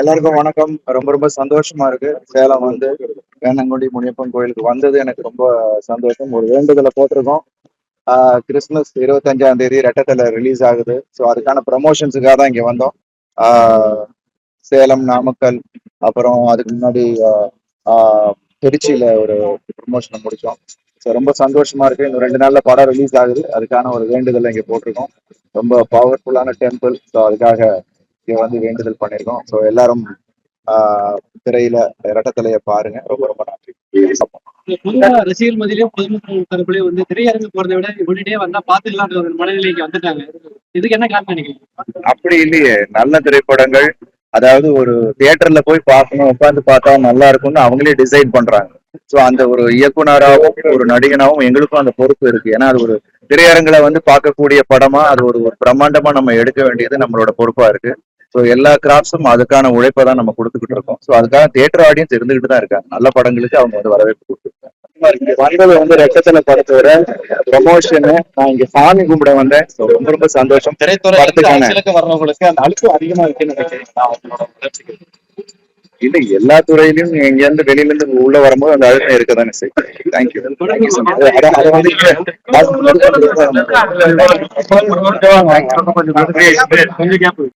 எல்லாருக்கும் வணக்கம். ரொம்ப ரொம்ப சந்தோஷமா இருக்கு. சேலம் வந்து வேணங்குடி முனியப்பன் கோயிலுக்கு வந்தது எனக்கு ரொம்ப சந்தோஷம். ஒரு வேண்டுதலை போட்டிருக்கோம். கிறிஸ்மஸ் கிறிஸ்துமஸ் இருபத்தஞ்சாம் தேதி ரெட்டத்தில் ரிலீஸ் ஆகுது. ஸோ அதுக்கான ப்ரமோஷன்ஸுக்காக தான் இங்கே வந்தோம். சேலம் நாமக்கல் அப்புறம் அதுக்கு முன்னாடி திருச்சியில ஒரு ப்ரமோஷனை முடிச்சோம். ஸோ ரொம்ப சந்தோஷமா இருக்கு. இன்னும் ரெண்டு நாள்ல படம் ரிலீஸ் ஆகுது. அதுக்கான ஒரு வேண்டுதலை இங்கே போட்டிருக்கோம். ரொம்ப பவர்ஃபுல்லான டெம்பிள் ஸோ அதுக்காக இங்க வந்து வேண்டுதல் பண்ணியிருக்கோம் ஸோ எல்லாரும் திரையில இரட்டத்தலையை பாருங்க. ரொம்ப ரொம்ப நன்றி. பொதுவா ரசிகர் மத்தியிலயும் பொதுமக்கள் தரப்புலயும் வந்து திரையரங்கு போறதை விட முன்னாடியே வந்தா பாத்துக்கலான்ற ஒரு மனநிலைக்கு வந்துட்டாங்க. இதுக்கு என்ன காரணம் நினைக்கிறீங்க? அப்படி இல்லையே. நல்ல திரைப்படங்கள் அதாவது ஒரு தியேட்டர்ல போய் பார்க்கணும் உட்காந்து பார்த்தா நல்லா இருக்கும்னு அவங்களே டிசைட் பண்றாங்க. ஸோ அந்த ஒரு இயக்குனராகவும் ஒரு நடிகனாகவும் எங்களுக்கும் அந்த பொறுப்பு இருக்கு. ஏன்னா அது ஒரு திரையரங்குல வந்து பார்க்கக்கூடிய படமா அது ஒரு ஒரு பிரம்மாண்டமா நம்ம எடுக்க வேண்டியது நம்மளோட பொறுப்பா இருக்கு. ஸோ எல்லா கிராஃப்ட்ஸும் அதுக்கான உழைப்பை தான் நம்ம கொடுத்துக்கிட்டு இருக்கோம் ஸோ அதுக்காக தியேட்டர் ஆடியன்ஸ் இருந்துகிட்டு தான் இருக்காங்க நல்ல படங்களுக்கு அவங்க வந்து வரவேற்பு கொடுத்துருக்காங்க வந்தது வந்து ரெட்டத்தலை படத்தோட ப்ரமோஷனு நான் இங்க சாமி கும்பிட வந்தேன் ஸோ ரொம்ப ரொம்ப சந்தோஷம் திரைத்துறை வர்றவங்களுக்கு அந்த அழுத்தம் அதிகமா இருக்குன்னு இல்ல எல்லா துறையிலும் எங்க இருந்து வெளியில இருந்து உள்ள வரும்போது அந்த அழுத்தம் இருக்க தானே செய்யும் தேங்க்யூ தேங்க்யூ அதை வந்து கொஞ்சம்